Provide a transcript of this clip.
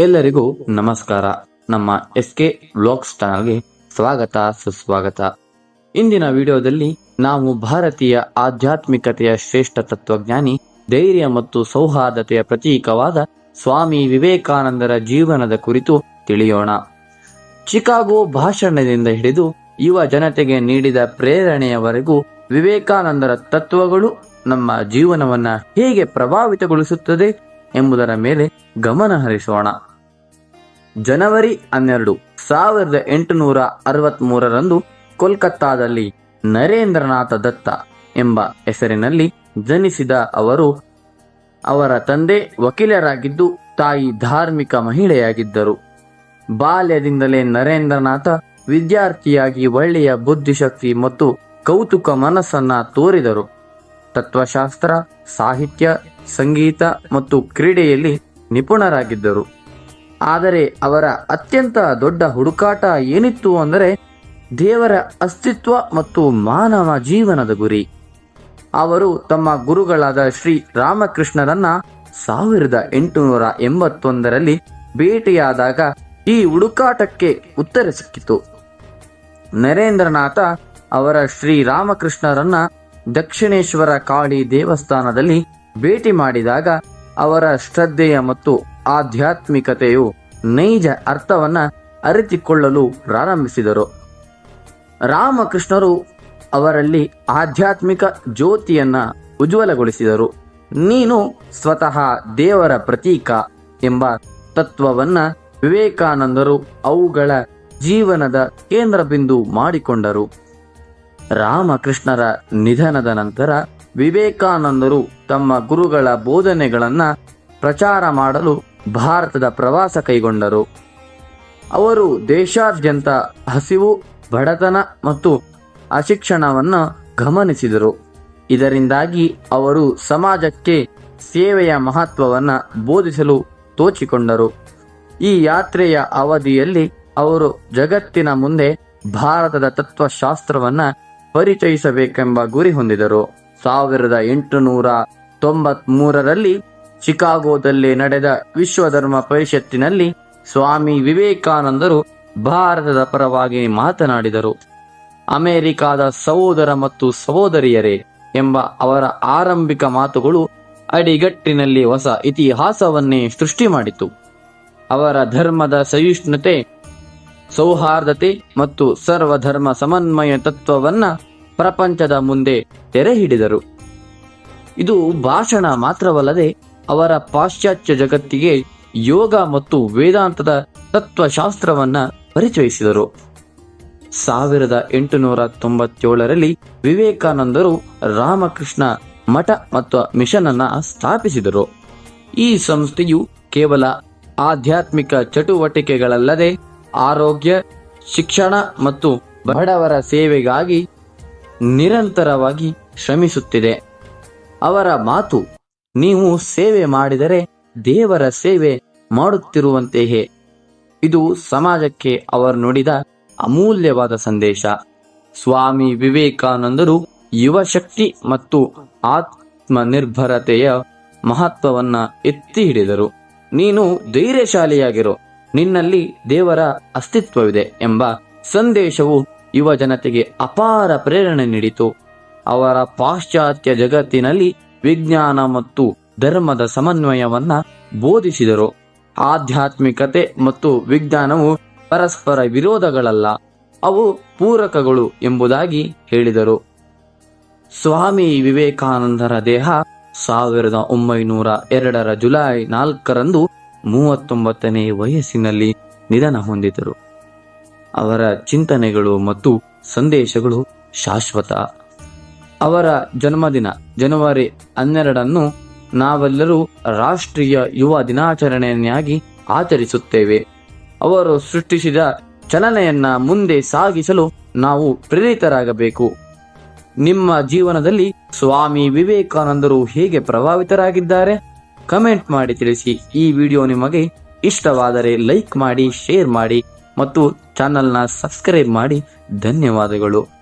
ಎಲ್ಲರಿಗೂ ನಮಸ್ಕಾರ. ನಮ್ಮ ಎಸ್ ಕೆ ವ್ಲಾಗ್ಸ್ ಚಾನಲ್ಗೆ ಸ್ವಾಗತ, ಸುಸ್ವಾಗತ. ಇಂದಿನ ವಿಡಿಯೋದಲ್ಲಿ ನಾವು ಭಾರತೀಯ ಆಧ್ಯಾತ್ಮಿಕತೆಯ ಶ್ರೇಷ್ಠ ತತ್ವಜ್ಞಾನಿ, ಧೈರ್ಯ ಮತ್ತು ಸೌಹಾರ್ದತೆಯ ಪ್ರತೀಕವಾದ ಸ್ವಾಮಿ ವಿವೇಕಾನಂದರ ಜೀವನದ ಕುರಿತು ತಿಳಿಯೋಣ. ಚಿಕಾಗೋ ಭಾಷಣದಿಂದ ಹಿಡಿದು ಯುವ ಜನತೆಗೆ ನೀಡಿದ ಪ್ರೇರಣೆಯವರೆಗೂ ವಿವೇಕಾನಂದರ ತತ್ವಗಳು ನಮ್ಮ ಜೀವನವನ್ನ ಹೇಗೆ ಪ್ರಭಾವಿತಗೊಳಿಸುತ್ತದೆ ಎಂಬುದರ ಮೇಲೆ ಗಮನ ಹರಿಸೋಣ. ಜನವರಿ ಹನ್ನೆರಡು ಸಾವಿರದ ಎಂಟುನೂರ ಅರವತ್ತ್ ಮೂರರಂದು ಕೋಲ್ಕತ್ತಾದಲ್ಲಿ ನರೇಂದ್ರನಾಥ ದತ್ತ ಎಂಬ ಹೆಸರಿನಲ್ಲಿ ಜನಿಸಿದ ಅವರು ಅವರ ತಂದೆ ವಕೀಲರಾಗಿದ್ದು ತಾಯಿ ಧಾರ್ಮಿಕ ಮಹಿಳೆಯಾಗಿದ್ದರು. ಬಾಲ್ಯದಿಂದಲೇ ನರೇಂದ್ರನಾಥ ವಿದ್ಯಾರ್ಥಿಯಾಗಿ ಒಳ್ಳೆಯ ಬುದ್ಧಿಶಕ್ತಿ ಮತ್ತು ಕೌತುಕ ಮನಸ್ಸನ್ನ ತೋರಿದರು. ತತ್ವಶಾಸ್ತ್ರ, ಸಾಹಿತ್ಯ, ಸಂಗೀತ ಮತ್ತು ಕ್ರೀಡೆಯಲ್ಲಿ ನಿಪುಣರಾಗಿದ್ದರು. ಆದರೆ ಅವರ ಅತ್ಯಂತ ದೊಡ್ಡ ಹುಡುಕಾಟ ಏನಿತ್ತು ಅಂದರೆ ದೇವರ ಅಸ್ತಿತ್ವ ಮತ್ತು ಮಾನವ ಜೀವನದ ಗುರಿ. ಅವರು ತಮ್ಮ ಗುರುಗಳಾದ ಶ್ರೀ ರಾಮಕೃಷ್ಣರನ್ನ ಸಾವಿರದ ಎಂಟುನೂರ ಎಂಬತ್ತೊಂದರಲ್ಲಿ ಭೇಟಿಯಾದಾಗ ಈ ಹುಡುಕಾಟಕ್ಕೆ ಉತ್ತರ ಸಿಕ್ಕಿತು. ನರೇಂದ್ರನಾಥ ಅವರ ಶ್ರೀ ರಾಮಕೃಷ್ಣರನ್ನ ದಕ್ಷಿಣೇಶ್ವರ ಕಾಳಿ ದೇವಸ್ಥಾನದಲ್ಲಿ ಭೇಟಿ ಮಾಡಿದಾಗ ಅವರ ಶ್ರದ್ಧೆಯ ಮತ್ತು ಆಧ್ಯಾತ್ಮಿಕತೆಯು ನೈಜ ಅರ್ಥವನ್ನ ಅರಿತಿಕೊಳ್ಳಲು ಪ್ರಾರಂಭಿಸಿದರು. ರಾಮಕೃಷ್ಣರು ಅವರಲ್ಲಿ ಆಧ್ಯಾತ್ಮಿಕ ಜ್ಯೋತಿಯನ್ನ ಉಜ್ವಲಗೊಳಿಸಿದರು. ನೀನು ಸ್ವತಃ ದೇವರ ಪ್ರತೀಕ ಎಂಬ ತತ್ವವನ್ನ ವಿವೇಕಾನಂದರು ಅವುಗಳ ಜೀವನದ ಕೇಂದ್ರ ಬಿಂದು ಮಾಡಿಕೊಂಡರು. ರಾಮಕೃಷ್ಣರ ನಿಧನದ ನಂತರ ವಿವೇಕಾನಂದರು ತಮ್ಮ ಗುರುಗಳ ಬೋಧನೆಗಳನ್ನು ಪ್ರಚಾರ ಮಾಡಲು ಭಾರತದ ಪ್ರವಾಸ ಕೈಗೊಂಡರು. ಅವರು ದೇಶಾದ್ಯಂತ ಹಸಿವು, ಬಡತನ ಮತ್ತು ಅಶಿಕ್ಷಣವನ್ನು ಗಮನಿಸಿದರು. ಇದರಿಂದಾಗಿ ಅವರು ಸಮಾಜಕ್ಕೆ ಸೇವೆಯ ಮಹತ್ವವನ್ನು ಬೋಧಿಸಲು ತೋಚಿಕೊಂಡರು. ಈ ಯಾತ್ರೆಯ ಅವಧಿಯಲ್ಲಿ ಅವರು ಜಗತ್ತಿನ ಮುಂದೆ ಭಾರತದ ತತ್ವಶಾಸ್ತ್ರವನ್ನು ಪರಿಚಯಿಸಬೇಕೆಂಬ ಗುರಿ ಹೊಂದಿದರು. ಸಾವಿರದ ಎಂಟುನೂರ ತೊಂಬತ್ ಚಿಕಾಗೋದಲ್ಲಿ ನಡೆದ ವಿಶ್ವ ಧರ್ಮ ಪರಿಷತ್ತಿನಲ್ಲಿ ಸ್ವಾಮಿ ವಿವೇಕಾನಂದರು ಭಾರತದ ಪರವಾಗಿ ಮಾತನಾಡಿದರು. ಅಮೆರಿಕಾದ ಸಹೋದರ ಮತ್ತು ಸಹೋದರಿಯರೇ ಎಂಬ ಅವರ ಆರಂಭಿಕ ಮಾತುಗಳು ಅಡಿಗಟ್ಟಿನಲ್ಲಿ ಹೊಸ ಇತಿಹಾಸವನ್ನೇ ಸೃಷ್ಟಿ ಮಾಡಿತು. ಅವರ ಧರ್ಮದ ಸಹಿಷ್ಣುತೆ, ಸೌಹಾರ್ದತೆ ಮತ್ತು ಸರ್ವಧರ್ಮ ಸಮನ್ವಯ ತತ್ವವನ್ನ ಪ್ರಪಂಚದ ಮುಂದೆ ತೆರೆ ಹಿಡಿದರು ಇದು ಭಾಷಣ ಮಾತ್ರವಲ್ಲದೆ ಅವರ ಪಾಶ್ಚಾತ್ಯ ಜಗತ್ತಿಗೆ ಯೋಗ ಮತ್ತು ವೇದಾಂತದ ತತ್ವಶಾಸ್ತ್ರವನ್ನ ಪರಿಚಯಿಸಿದರು. ಸಾವಿರದ ಎಂಟುನೂರ ತೊಂಬತ್ತೇಳರಲ್ಲಿ ವಿವೇಕಾನಂದರು ರಾಮಕೃಷ್ಣ ಮಠ ಮತ್ತು ಮಿಷನ್ ಅನ್ನ ಸ್ಥಾಪಿಸಿದರು. ಈ ಸಂಸ್ಥೆಯು ಕೇವಲ ಆಧ್ಯಾತ್ಮಿಕ ಚಟುವಟಿಕೆಗಳಲ್ಲದೆ ಆರೋಗ್ಯ, ಶಿಕ್ಷಣ ಮತ್ತು ಬಡವರ ಸೇವೆಗಾಗಿ ನಿರಂತರವಾಗಿ ಶ್ರಮಿಸುತ್ತಿದೆ. ಅವರ ಮಾತು ನೀವು ಸೇವೆ ಮಾಡಿದರೆ ದೇವರ ಸೇವೆ ಮಾಡುತ್ತಿರುವಂತೆಯೇ. ಇದು ಸಮಾಜಕ್ಕೆ ಅವರು ನುಡಿದ ಅಮೂಲ್ಯವಾದ ಸಂದೇಶ. ಸ್ವಾಮಿ ವಿವೇಕಾನಂದರು ಯುವ ಶಕ್ತಿ ಮತ್ತು ಆತ್ಮನಿರ್ಭರತೆಯ ಮಹತ್ವವನ್ನ ಎತ್ತಿ ಹಿಡಿದರು. ನೀನು ಧೈರ್ಯಶಾಲಿಯಾಗಿರು. ನಿನ್ನಲ್ಲಿ ದೇವರ ಅಸ್ತಿತ್ವವಿದೆ ಎಂಬ ಸಂದೇಶವು ಯುವ ಜನತೆಗೆ ಅಪಾರ ಪ್ರೇರಣೆ ನೀಡಿತು. ಅವರ ಪಾಶ್ಚಾತ್ಯ ಜಗತ್ತಿನಲ್ಲಿ ವಿಜ್ಞಾನ ಮತ್ತು ಧರ್ಮದ ಸಮನ್ವಯವನ್ನ ಬೋಧಿಸಿದರು. ಆಧ್ಯಾತ್ಮಿಕತೆ ಮತ್ತು ವಿಜ್ಞಾನವು ಪರಸ್ಪರ ವಿರೋಧಗಳಲ್ಲ, ಅವು ಪೂರಕಗಳು ಎಂಬುದಾಗಿ ಹೇಳಿದರು. ಸ್ವಾಮಿ ವಿವೇಕಾನಂದರ ದೇಹ ಸಾವಿರದ ಒಂಬೈನೂರ ಎರಡರ ಜುಲೈ ನಾಲ್ಕರಂದು ಮೂವತ್ತೊಂಬತ್ತನೇ ವಯಸ್ಸಿನಲ್ಲಿ ನಿಧನ ಹೊಂದಿದರು. ಅವರ ಚಿಂತನೆಗಳು ಮತ್ತು ಸಂದೇಶಗಳು ಶಾಶ್ವತ. ಅವರ ಜನ್ಮದಿನ, ಜನವರಿ ಹನ್ನೆರಡನ್ನು ನಾವೆಲ್ಲರೂ ರಾಷ್ಟ್ರೀಯ ಯುವ ದಿನಾಚರಣೆಯನ್ನಾಗಿ ಆಚರಿಸುತ್ತೇವೆ. ಅವರು ಸೃಷ್ಟಿಸಿದ ಚಲನೆಯನ್ನ ಮುಂದೆ ಸಾಗಿಸಲು ನಾವು ಪ್ರೇರಿತರಾಗಬೇಕು. ನಿಮ್ಮ ಜೀವನದಲ್ಲಿ ಸ್ವಾಮಿ ವಿವೇಕಾನಂದರು ಹೇಗೆ ಪ್ರಭಾವಿತರಾಗಿದ್ದಾರೆ, ಕಮೆಂಟ್ ಮಾಡಿ ತಿಳಿಸಿ. ಈ ವಿಡಿಯೋ ನಿಮಗೆ ಇಷ್ಟವಾದರೆ ಲೈಕ್ ಮಾಡಿ, ಶೇರ್ ಮಾಡಿ ಮತ್ತು ಚಾನಲ್ನ ಸಬ್ಸ್ಕ್ರೈಬ್ ಮಾಡಿ. ಧನ್ಯವಾದಗಳು.